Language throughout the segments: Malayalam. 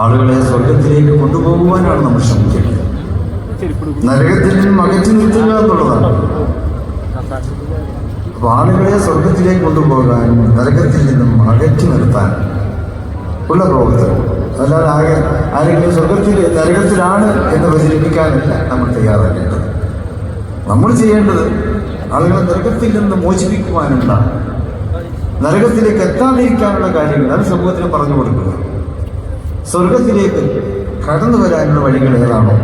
ആളുകളെ സ്വർഗത്തിലേക്ക് കൊണ്ടുപോകുവാനാണ് നമ്മൾ ശ്രമിക്കേണ്ടത്. നരകത്തിൽ നിന്നും അകറ്റി നിർത്തുക എന്നുള്ളതാണ്. അപ്പൊ ആളുകളെ സ്വർഗത്തിലേക്ക് കൊണ്ടുപോകാൻ നരകത്തിൽ നിന്നും അകറ്റി നിർത്താൻ ഉള്ള പ്രവർത്തനം അല്ലാതെ ആകെ ആരെങ്കിലും സ്വർഗത്തിൽ നരകത്തിലാണ് എന്ന് പ്രചരിപ്പിക്കാനല്ല നമ്മൾ തയ്യാറാക്കേണ്ടത് നമ്മൾ ചെയ്യേണ്ടത് ആളുകളെ നരകത്തിൽ നിന്ന് മോചിപ്പിക്കുവാനുള്ള നരകത്തിലേക്ക് എത്താതിരിക്കാനുള്ള കാര്യങ്ങൾ അത് സമൂഹത്തിന് പറഞ്ഞു കൊടുക്കുക. സ്വർഗത്തിലേക്ക് കടന്നു വരാനുള്ള വഴികൾ ഏതാണോ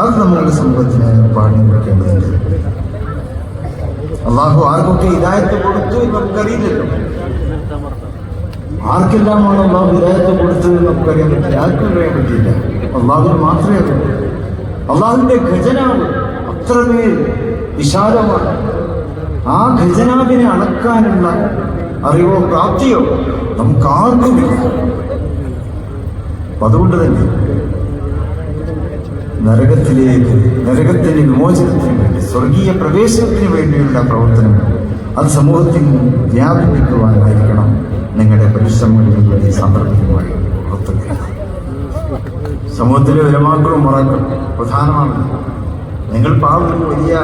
അത് നമ്മളുടെ സമൂഹത്തിന് പാടി കൊടുക്കേണ്ടതുണ്ട് അള്ളാഹു ആർക്കൊക്കെ ഇതായത്ത് കൊടുത്തു നമുക്കറിയില്ലല്ലോ. ആർക്കെല്ലാമാണ് അള്ളാഹു ഇതായത്ത് കൊടുത്തത് എന്ന് നമുക്കറിയാൻ പറ്റില്ല. ആർക്കും അറിയാൻ പറ്റിയില്ല അള്ളാഹുവിന് മാത്രമേ അറിയൂ അള്ളാഹുവിന്റെ ഖജനാവ് അത്രമേൽ വിശാലമാണ്. ആ ഖജനാവിനെ അളക്കാനുള്ള അറിവോ പ്രാപ്തിയോ നമുക്ക് ആർക്കുമില്ല അതുകൊണ്ട് തന്നെ നരകത്തിലേക്ക് നരകത്തിന്റെ വിമോചനത്തിന് വേണ്ടി സ്വർഗീയ പ്രവേശനത്തിന് വേണ്ടിയുള്ള പ്രവർത്തനം അത് സമൂഹത്തിൽ വ്യാപിപ്പിക്കുവാനായിരിക്കണം. നിങ്ങളുടെ പരിശ്രമങ്ങളിലൂടെ സാന്ദർഭികമായി പുറത്തുവരുന്നത് സമൂഹത്തിലെ വിലമാക്കളും മറക്കളും പ്രധാനമാണ്. നിങ്ങൾ പാവം വലിയ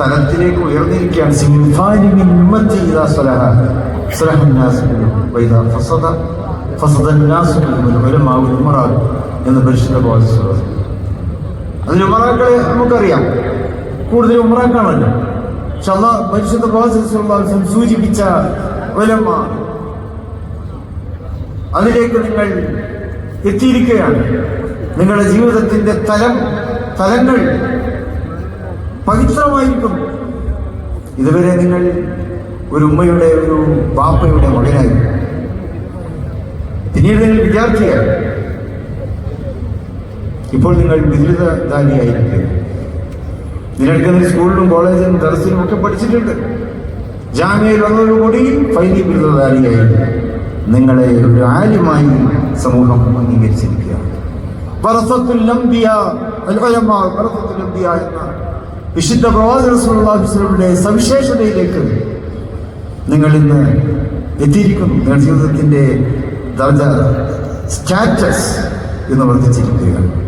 തലത്തിലേക്ക് ഉയർന്നിരിക്കുകയാണ്. സിംഹാനി ഉമറാക്കും എന്ന് പരിശുദ്ധ ബോധസ്വരം അതിന് ഉമറാക്കളെ നമുക്കറിയാം കൂടുതൽ ഉമറാക്കാണല്ലോ പക്ഷെ അല്ല പരിശുദ്ധ ബോധസ്വരം സൂചിപ്പിച്ച വലമ്മ അതിലേക്ക് നിങ്ങൾ എത്തിയിരിക്കുകയാണ്. നിങ്ങളുടെ ജീവിതത്തിന്റെ തലം തലങ്ങൾ പവിത്രമായിരിക്കും. ഇതുവരെ നിങ്ങൾ ഒരു ഉമ്മയുടെ ഒരു ബാപ്പയുടെ മകനായിരുന്നു പിന്നീട് നിങ്ങൾ വിദ്യാർത്ഥിയായി ഇപ്പോൾ നിങ്ങൾ ബിരുദധാരിയായിരിക്കും ഇതിനടുക്കുന്ന സ്കൂളിലും കോളേജിലും ദർസിലും ഒക്കെ പഠിച്ചിട്ടുണ്ട്. ജാമ്യയിൽ വന്നതോടുകൂടി ഫൈനി ബിരുദധാരിയായി നിങ്ങളെ ഒരു ആര്യമായി സമൂഹം അംഗീകരിച്ചിരിക്കുകയാണ്. വിശുദ്ധ പ്രവാചകരുടെ സവിശേഷതയിലേക്ക് നിങ്ങൾ ഇന്ന് എത്തിയിരിക്കുന്നു. നിങ്ങളുടെ ജീവിതത്തിന്റെ ദർജ സ്റ്റാറ്റസ് എന്ന് വർദ്ധിച്ചിരിക്കുകയാണ്.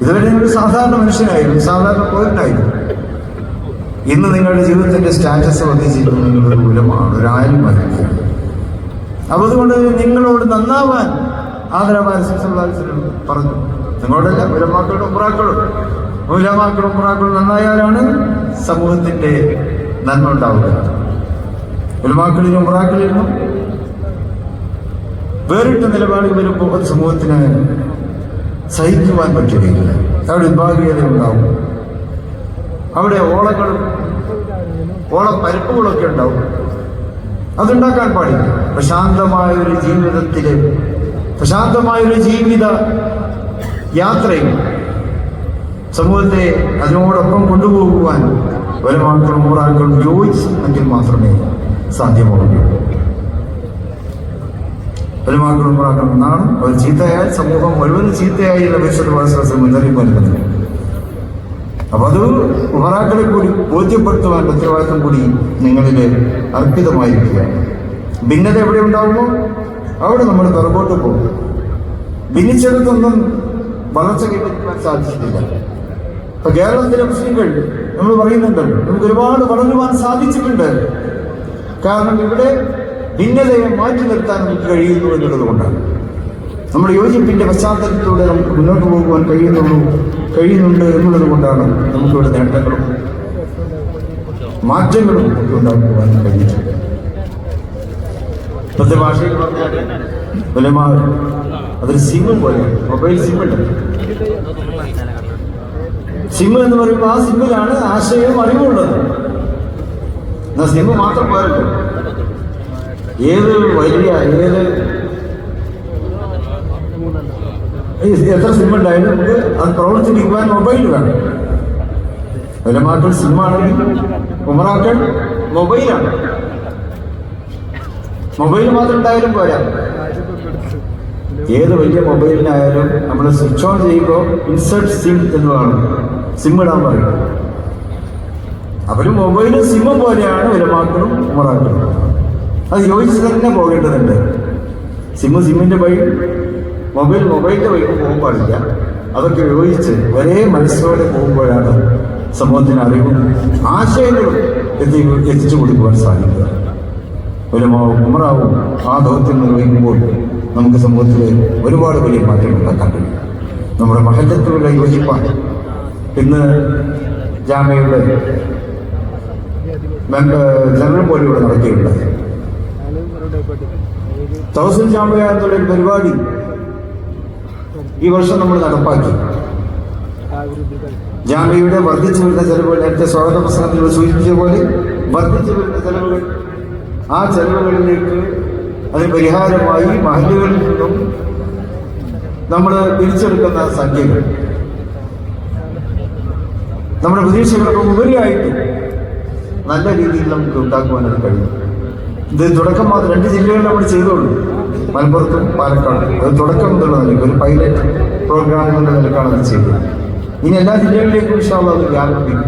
ഇതുവരെ ഒരു സാധാരണ മനുഷ്യനായിരുന്നു സാധാരണ പൗരനായിരുന്നു. ഇന്ന് നിങ്ങളുടെ ജീവിതത്തിന്റെ സ്റ്റാറ്റസ് വർദ്ധിച്ചിരിക്കുന്നു നിങ്ങളൊരു മൂലമാണ് ഒരാരും ആര്യമായിരിക്കുകയാണ് അപ്പൊ അതുകൊണ്ട് നിങ്ങളോട് നന്നാവാൻ ആദരവാനുസരിച്ചുള്ള പറഞ്ഞു. നിങ്ങളോടല്ല ഉലമാക്കളും ഉമ്രാക്കളും. ഉലമാക്കളും ഉമ്രാക്കളും നന്നായാലാണ് സമൂഹത്തിന്റെ നന്മ ഉണ്ടാവുക. ഉലമാക്കളിലും ഉമ്രാക്കളിലും വേറിട്ട നിലപാടിൽ വരുമ്പോൾ അത് സമൂഹത്തിന് സഹിക്കുവാൻ പറ്റുകയില്ല. അവിടെ വിഭാഗീയത ഉണ്ടാവും അവിടെ ഓളങ്ങളും ഓളപ്പരിപ്പുകളൊക്കെ ഉണ്ടാവും. അതുണ്ടാക്കാൻ പാടില്ല. പ്രശാന്തമായ ഒരു ജീവിതത്തിലെ പ്രശാന്തമായ ഒരു ജീവിത യാത്രയും സമൂഹത്തെ അതിനോടൊപ്പം കൊണ്ടുപോകുവാൻ ഒരു ഒരമാക്കളും ഒരാൾക്കും യോജിച്ചെങ്കിൽ മാത്രമേ സാധ്യമാവുകയുള്ളൂ. ഒരമാക്കളും ഒരാൾക്കും എന്നാണ്. അവർ ചീത്തയായാൽ സമൂഹം മുഴുവൻ ചീത്തയായി എന്ന പരിശുദ്ധ വാസവാസം മുന്നറിയിപ്പ് നൽകുന്നത് അപ്പൊ അത് ഉപറാക്കളെ കൂടി ബോധ്യപ്പെടുത്തുവാൻ ഉത്തരവാദിത്തം കൂടി നിങ്ങളിൽ അർപ്പിതമായിരിക്കുകയാണ്. ഭിന്നത എവിടെ ഉണ്ടാവുമോ? അവിടെ നമ്മൾ പിറകോട്ട് പോകും. ഭിന്നിച്ചിടത്തൊന്നും വളർച്ച കൈവരിക്കാൻ സാധിച്ചിട്ടില്ല. ഇപ്പൊ കേരളത്തിലെ മുസ്ലിങ്ങൾ നമ്മൾ പറയുന്നുണ്ട് നമുക്ക് ഒരുപാട് വളരുവാൻ സാധിച്ചിട്ടുണ്ട്. കാരണം ഇവിടെ ഭിന്നതയെ മാറ്റി നിർത്താൻ നമുക്ക് കഴിയുന്നു എന്നുള്ളത് കൊണ്ടാണ്. നമ്മുടെ യോജിപ്പിന്റെ പശ്ചാത്തലത്തിലൂടെ നമുക്ക് മുന്നോട്ട് പോകുവാൻ കഴിയുന്നുള്ളൂ കഴിയുന്നുണ്ട് എന്നുള്ളത് കൊണ്ടാണ് നമുക്കിവിടെ നേട്ടങ്ങളും മാറ്റങ്ങളും നമുക്ക് ഉണ്ടാക്കുവാൻ കഴിയുന്നത് ഇപ്പോഴത്തെ ഭാഷയിൽ പറഞ്ഞാൽ ഉലമാ അതൊരു സിമ്മ് പോലെ മൊബൈൽ സിം സിമ്മ് എന്ന് പറയുമ്പോൾ ആ സിമ്മിലാണ് ആശയവും അറിവുള്ളത് എന്നാൽ സിം മാത്രം പോരല്ലോ. ഏത് വലിയ ഏത്? എത്ര സിം ഉണ്ടായാലും നമുക്ക് അത് പ്രവർത്തിപ്പിക്കുവാൻ മൊബൈൽ വേണം ഉലമാക്കൾ സിമ്മാണെങ്കിൽ ഉമറാക്കൾ മൊബൈലാണ് മൊബൈൽ മാത്രം ഉണ്ടായാലും പോരാ. ഏത് വലിയ മൊബൈലിനായാലും നമ്മൾ സ്വിച്ച് ഓൺ ചെയ്യുമ്പോൾ ഇൻസെർട്ട് സിം എന്ന് വേണം. സിം ഇടാൻ പറയും അവർ മൊബൈലും സിമ്മും പോലെയാണ് വിലമാക്കളും ഉമറാക്കളും അത് യോജിച്ച് തന്നെ പോകേണ്ടതുണ്ട്. സിമ്മ് സിമ്മിന്റെ വഴി മൊബൈൽ മൊബൈലിന്റെ വഴിക്ക് പോകാൻ പാടില്ല. അതൊക്കെ ഉപയോഗിച്ച് ഒരേ മനസ്സോടെ പോകുമ്പോഴാണ് സമൂഹത്തിന് അറിവും ആശയങ്ങളും എത്തി എത്തിച്ചു കൊടുക്കുവാൻ സാധിക്കുക. ഒരു ഉമറാവും ആ ദൗത്യം നിർവഹിക്കുമ്പോൾ നമുക്ക് സമൂഹത്തിൽ ഒരുപാട് വലിയ മാറ്റങ്ങൾ ഉണ്ടാക്കാൻ കഴിയും. നമ്മുടെ മഹത്വത്തിലുള്ള യോജിപ്പാണ് ഇന്ന് ജാമ്യയുടെ ജനറൽ പോലെയുള്ള നടക്കുകയുണ്ടായി. തൗസൻഡ് ജാമയ എന്നുള്ള ഒരു പരിപാടി ഈ വർഷം നമ്മൾ നടപ്പാക്കി. ജാമ്യയുടെ വർദ്ധിച്ചു വരുന്ന ചെലവുകൾ നേരത്തെ സ്വാഗത പ്രസംഗത്തിൽ സൂചിപ്പിച്ച പോലെ വർദ്ധിച്ചു വരുന്ന ചെലവുകൾ ആ ചെലവുകളിലേക്ക് അതിന് പരിഹാരമായി മഹല്ലുകളിൽ നിന്നും നമ്മൾ പിരിച്ചെടുക്കുന്ന സംഖ്യകൾ. നമ്മുടെ പ്രതീക്ഷകൾക്ക് ഉപരിയായിട്ട് നല്ല രീതിയിൽ നമുക്ക് ഉണ്ടാക്കുവാനായിട്ട് കഴിയും. ഇത് തുടക്കം മാത്രം രണ്ട് ജില്ലകളിൽ നമ്മൾ ചെയ്തോളൂ മലപ്പുറത്തും പാലക്കാടും. അത് തുടക്കം എന്നുള്ള നിലയ്ക്ക് ഒരു പൈലറ്റ് പ്രോഗ്രാം എന്നുള്ള നിലക്കാണ് അത് ചെയ്തത്. ഇനി എല്ലാ ജില്ലകളിലേക്കും ഇഷ്ടമുള്ള അത് വ്യാപിപ്പിക്കും.